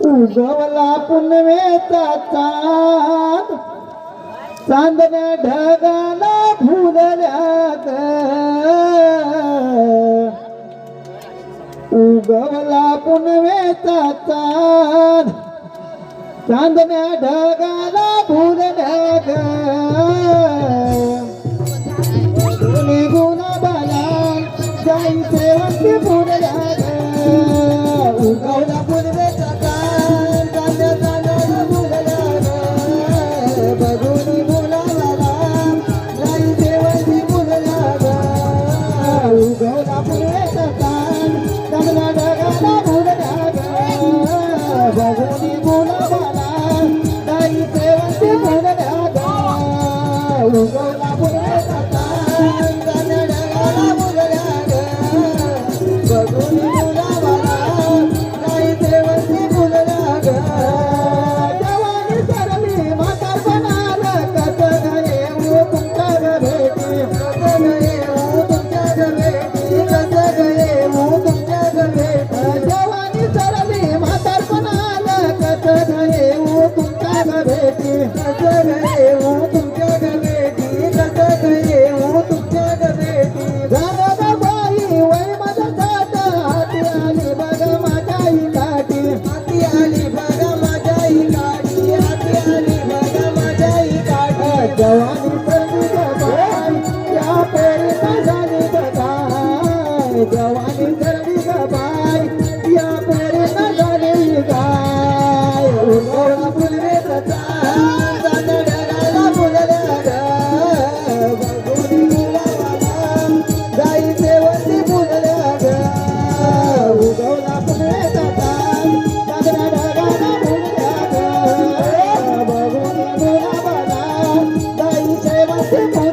उगवला पुनवेचा चांद. चांदन ढगाला फुलल्यात. उगवला पुनवेचा चांद. चांदन ढगाला फुलल्यात. वस्ती पुरला उगवला पूर्वेचा काल कांद्याचा नळ मुलला बघून मुलाला राई देवाची मुलला उगवला पूर्वेचा काल कमला ढगाला मुलला बघून मुलाला राई देवाची मुलला उगवला पूर्वेचा काल রে Yes,